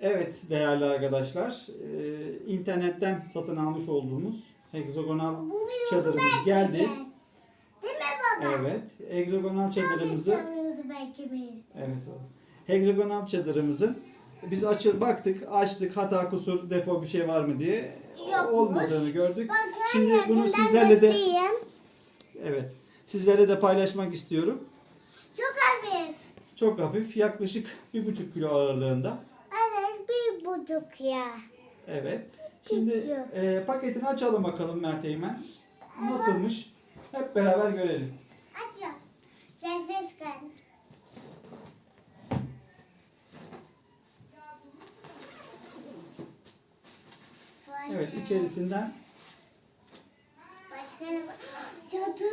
Evet değerli arkadaşlar, e, internetten satın almış olduğumuz hexagonal çadırımız geldi. Değil mi baba? Evet, hexagonal çadırımızı, evet. Hexagonal çadırımızı biz açıl baktık, açtık, hata kusur, defo bir şey var mı diye Yokmuş. olmadığını gördük. Bakın Şimdi bunu sizlerle de evet, sizlerle de paylaşmak istiyorum. Çok hafif. Çok hafif, yaklaşık bir buçuk kilo ağırlığında. Buçuk ya. Evet. Şimdi e, paketini açalım bakalım Mert Eymen. Nasılmış? Hep beraber görelim. Açıyoruz. Sessiz kal. Evet içerisinden Başka ne var? Cadı.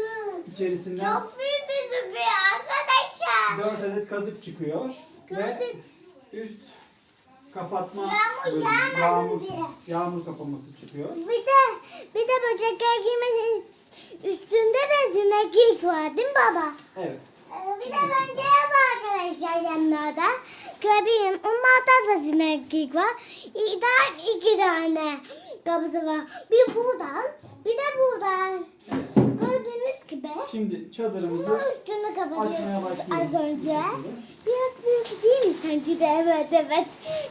içerisinden Çok büyük bir sıkıyor arkadaşlar. 4 adet kazık çıkıyor ve Gördük. üst kapatma Yağmur bölümü, yağmasın yağmur, diye. yağmur kapaması çıkıyor. Bir de bir de böcekler giymesi üstünde de sineklik var değil mi baba? Evet. Ee, Bir de bence ev arkadaşlar yanlarda. Köpeğim onlarda da sineklik var. İ- Daha iki tane kapısı var. Bir buradan bir de buradan. Gördüğünüz gibi. Şimdi çadırımızı Bunun üstünü açmaya kapatıyoruz başlıyoruz. az önce. Biraz büyük değil mi sence de? Evet evet.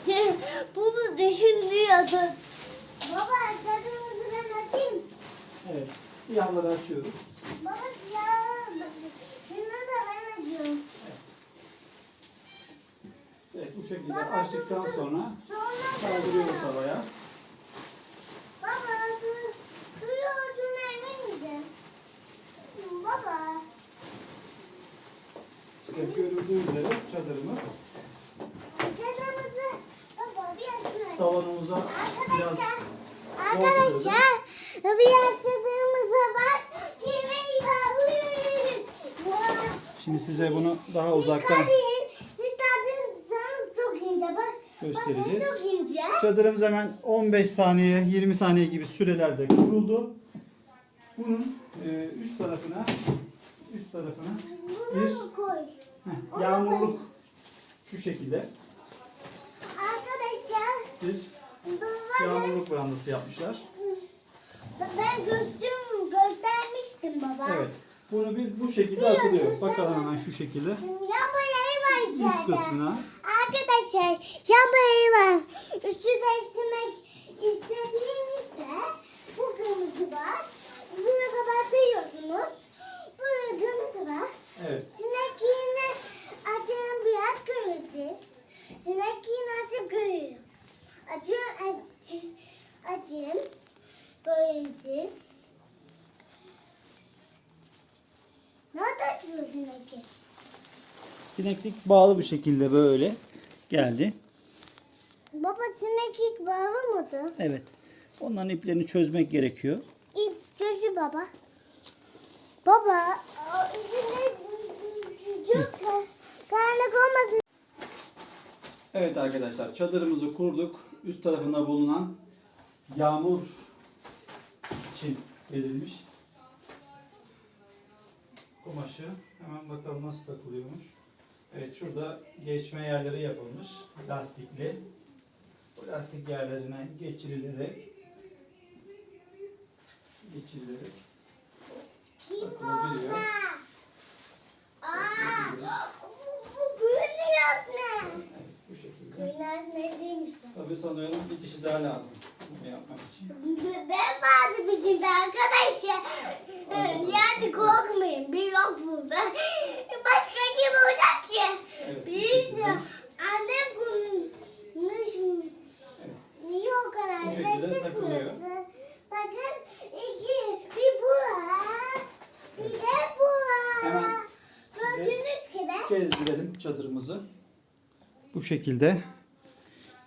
Şey, bunu düşünmüyordum. Baba çadırımızı ben açayım. Evet. Siyahları açıyoruz. Baba ya. Şunu da ben açıyorum. Evet. Bu şekilde açtıktan sonra Sonra kaldırıyoruz havaya. Baba Baba. Evet, görüldüğü üzere çadırımız Çadırımızı baba bir açıyorum. salonumuza biraz Arkadaşlar, arkadaşlar bir açtığımıza bak. Kimi var? Şimdi size bunu daha uzaktan. Göstereceğiz. Çadırımız hemen 15 saniye 20 saniye gibi sürelerde kuruldu. Bunun e, üst tarafına üst tarafına bir heh, yağmurluk şu şekilde Arkadaşlar bir yağmurluk brandası yapmışlar. ben gösterdim, göstermiştim baba. Evet. Bunu bir bu şekilde asılıyor. Bakalım hemen şu şekilde. Yağmur yayı var Üst içeride. kısmına. Arkadaşlar yağmur var. Üstü değiştirmek istediğinizde bu kırmızı var. Bunu kapatıyorsunuz. Kırmızı var. Evet. Sinek iğne açın biraz görürsünüz. Sinek iğne açıp görüyor. Açın, açın, açın. Görürsünüz. Nerede açıyor sinek iğne? Sineklik bağlı bir şekilde böyle geldi. Baba sinek ilk bağlı mıydı? Evet. Onların iplerini çözmek gerekiyor. İp gözü baba. Baba, çok karanlık olmasın. Evet arkadaşlar çadırımızı kurduk. Üst tarafında bulunan yağmur için verilmiş kumaşı. Hemen bakalım nasıl takılıyormuş. Evet şurada geçme yerleri yapılmış. Lastikli. Bu lastik yerlerine geçirilerek geçirilerek takılabiliyor. Aa, bu, şekilde. Tabii sanıyorum bir kişi daha lazım bunu yapmak için. Ben bazı biçimde arkadaşlar. Yani korkmayın. Bir yok burada. Başka kim olacak ki? Evet, bu Bir şekilde. annem bulmuş. Evet. Niye o kadar Bu ses şekilde çıkmıyorsun? Bakın iki, bir bu var, bir de bu var. Hemen size Gördüğünüz gibi. gezdirelim çadırımızı. Bu şekilde.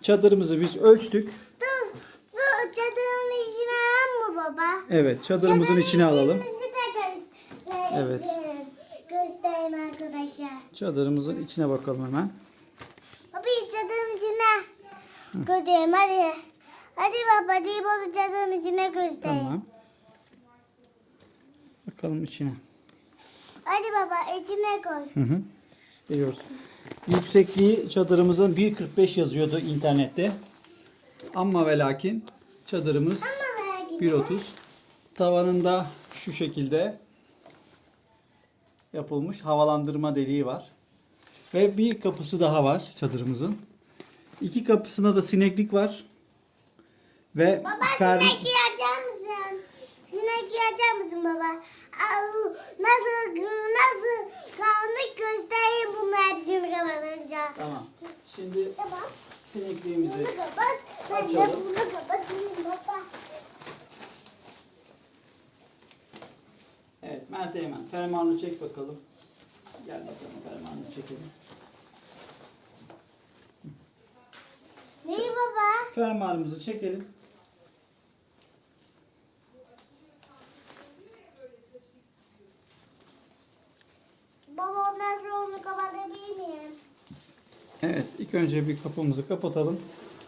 Çadırımızı biz ölçtük. Dur, dur çadırın içine alalım mı baba? Evet, çadırımızın Çadırın içine alalım. içimizi de göstereyim. Evet. Göstereyim arkadaşlar. Çadırımızın içine bakalım hemen. Baba çadırın içine. Göstereyim hadi. Hadi baba deyip onu çadırın içine göstereyim. Tamam. Bakalım içine. Hadi baba içine koy. Hı hı. Veriyoruz. Yüksekliği çadırımızın 1.45 yazıyordu internette. Ama ve lakin çadırımız Ama belki de 1.30. Tavanında şu şekilde yapılmış havalandırma deliği var. Ve bir kapısı daha var çadırımızın. İki kapısında da sineklik var. Ve Baba fer- sinek? Sinek yiyecek misin baba? Au, nasıl nasıl karanlık göstereyim bunu hepsini kapatınca. Tamam. Şimdi Tamam. sinekliğimizi Bunu kapat. Ben de bunu kapatayım baba. Evet Mert Eymen fermuarını çek bakalım. Gel bakalım fermuarını çekelim. Neyi baba? Fermuarımızı çekelim. Baba ondan sonra onu kapatabilir miyim? Evet ilk önce bir kapımızı kapatalım.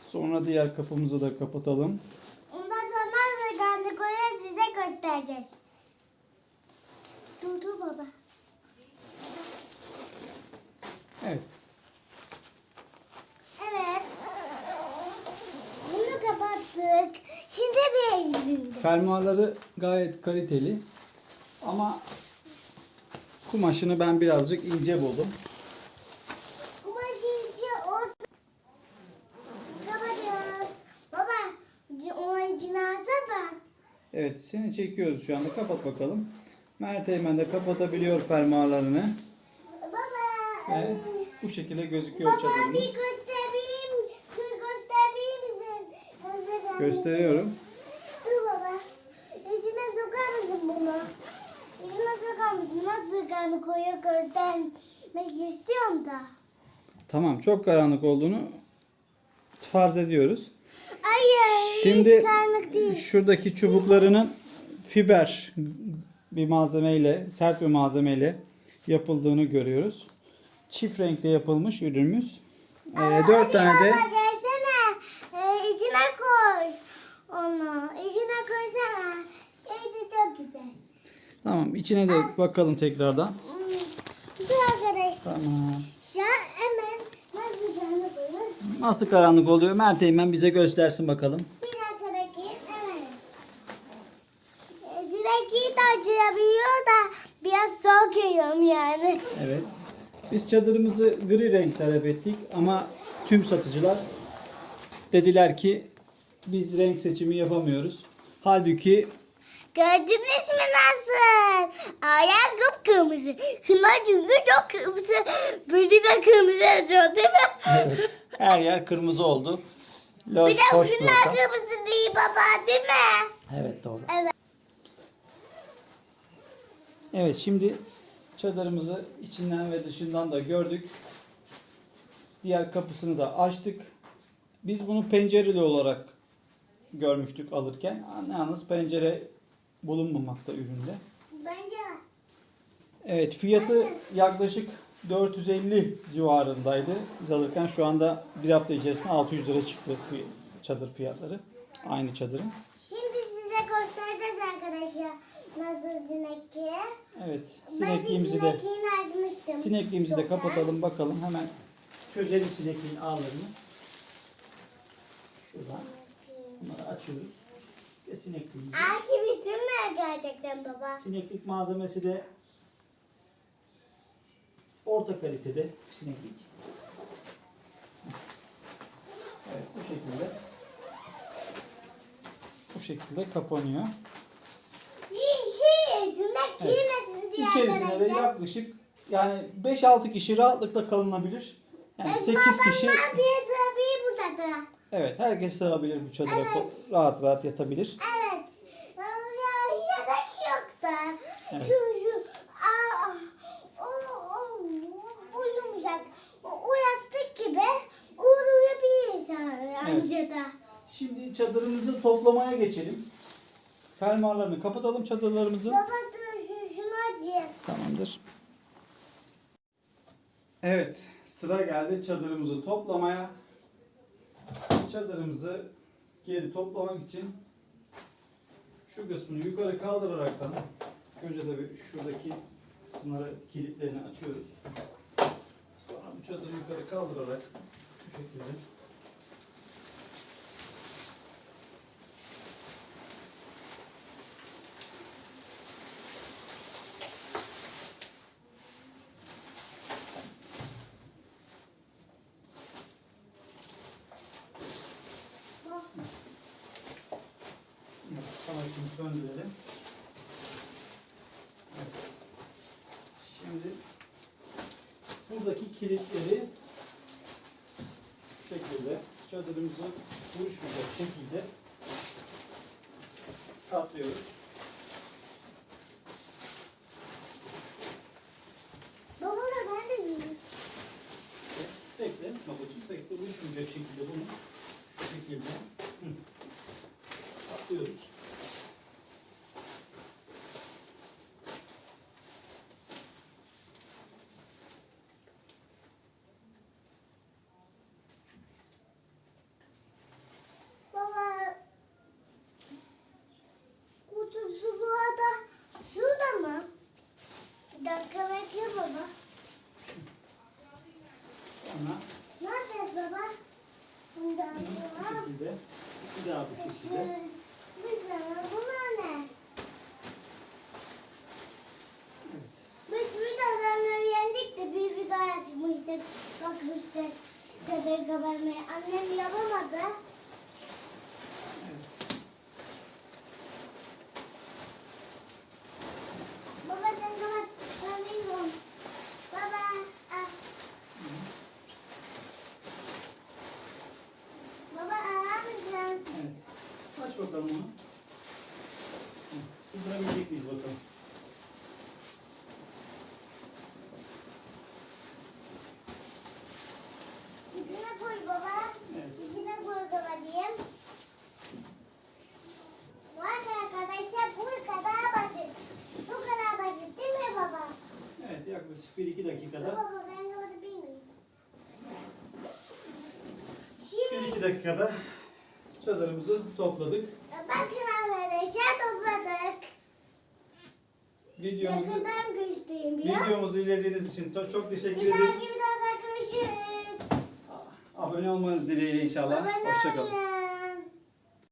Sonra diğer kapımızı da kapatalım. Ondan sonra kendi koyar size göstereceğiz. Dur dur baba. Evet. Evet. Bunu kapattık. Şimdi diğerini. Fermuarları gayet kaliteli. Ama kumaşını ben birazcık ince buldum. Kumaşıncı olsun. Kapatıyoruz. Baba, onun içine alsana. Evet seni çekiyoruz şu anda. Kapat bakalım. Mert Eymen de kapatabiliyor fermuarlarını. Baba. Ve bu şekilde gözüküyor Baba bir çadırımız. göstereyim. Bir gösterebilir misin? Göster. Gösteriyorum. Dur baba. İçine sokar mısın bunu? İçine sokar mısın? Nasıl kanı koyu göstermek istiyorum da. Tamam çok karanlık olduğunu farz ediyoruz. Hayır. Şimdi karanlık değil. şuradaki çubuklarının fiber bir malzemeyle, sert bir malzemeyle yapıldığını görüyoruz. Çift renkte yapılmış ürünümüz. Ee, Aa, dört hadi tane de Baba gelsene. Ee, içine koy. Onu. İçine koysana. İçi çok güzel. tamam içine de bakalım tekrardan. Hmm. Dur arkadaşlar. Tamam. Şu an hemen nasıl canlı koyuyoruz? Nasıl karanlık oluyor? Mert Eymen bize göstersin bakalım. Bir dakika bekleyin. Evet. De açılabiliyor da biraz soğuk yiyorum yani. Evet. Biz çadırımızı gri renk talep ettik ama tüm satıcılar dediler ki biz renk seçimi yapamıyoruz. Halbuki Gördünüz mü nasıl? Ayak kıpkırmızı. Şuna çünkü çok kırmızı. Beni de kırmızı yazıyor değil mi? evet, her yer kırmızı oldu. Bir Loş, de hoş bir ortam. kırmızı değil baba değil mi? Evet doğru. Evet. Evet şimdi çadırımızı içinden ve dışından da gördük. Diğer kapısını da açtık. Biz bunu pencereli olarak görmüştük alırken. Yalnız pencere bulunmamakta üründe. Bence. Evet fiyatı yaklaşık 450 civarındaydı. Biz alırken şu anda bir hafta içerisinde 600 lira çıktı çadır fiyatları. Aynı çadırın. Şimdi size göstereceğiz arkadaşlar nasıl sinekliği. Evet Ben sinekliğimizi de sinekliğini açmıştım. sinekliğimizi de kapatalım bakalım hemen çözelim sinekliğin ağlarını. Şuradan bunları açıyoruz. Ve sinekliğimizi. Bitti mi gerçekten baba? Sineklik malzemesi de orta kalitede sineklik. Evet bu şekilde. Bu şekilde kapanıyor. Evet. girmesin diye İçerisine de arkadaşlar. yaklaşık yani 5-6 kişi rahatlıkla kalınabilir. Yani E, 8 babam kişi ne yapıyor sıra da. evet herkes sığabilir bu çadıra. Evet. Rahat rahat yatabilir. Evet. Ya yadak yok da. Evet. Şu şu. Aa, o, o, o yumuşak. O, o yastık gibi. O uyuyabiliriz anca da. Şimdi çadırımızı toplamaya geçelim. Fermuarlarını kapatalım çadırlarımızın. Baba dur şu, şunu açayım. Tamamdır. Evet, sıra geldi çadırımızı toplamaya. Çadırımızı geri toplamak için şu kısmını yukarı kaldıraraktan önce tabii şuradaki kısımları kilitlerini açıyoruz. Bu çadırı yukarı kaldırarak şu şekilde Evet, Kamerasını söndürelim. Evet. Şimdi buradaki kilitleri şu şekilde çadırımızı buruşmayacak şekilde katlıyoruz. Baba da ben de yiyeyim. Bekle babacığım bekle buruşmayacak şekilde bunu şu şekilde hı, katlıyoruz. Baba kutusu bu arada şurada mı? Bir dakika bekle baba. Sonra Neredeyiz baba? Burada. bunu bu şekilde bir daha bu şekilde Bir sana bunlar ne? evet. Biz vidalarını yendik de bir vida açmıştık. Bakmıştık. Çadırı kapatmayı. Annem yapamadı. evet. Baba sen kapat. Ben bilmiyorum. Baba. Ah. Baba arar mısın? Evet. Aç bakalım onu. Hı, Sığdırabilecek miyiz bakalım. İçine koy baba. Evet. İçine koy babacığım. Bak arkadaşlar bu kadar basit. Bu kadar basit değil mi baba? Evet yaklaşık 1-2 dakikada Baba ben kapatabilir miyim? Şimdi 1-2 dakikada çadırımızı topladık. bakın arkadaşlar topladık. Videomuzu Yakından göstereyim biraz. videomuzu izlediğiniz için to- çok teşekkür Bir dahaki ederiz. videoda görüşürüz. Abone olmanız dileğiyle inşallah. Hoşçakalın. nerede?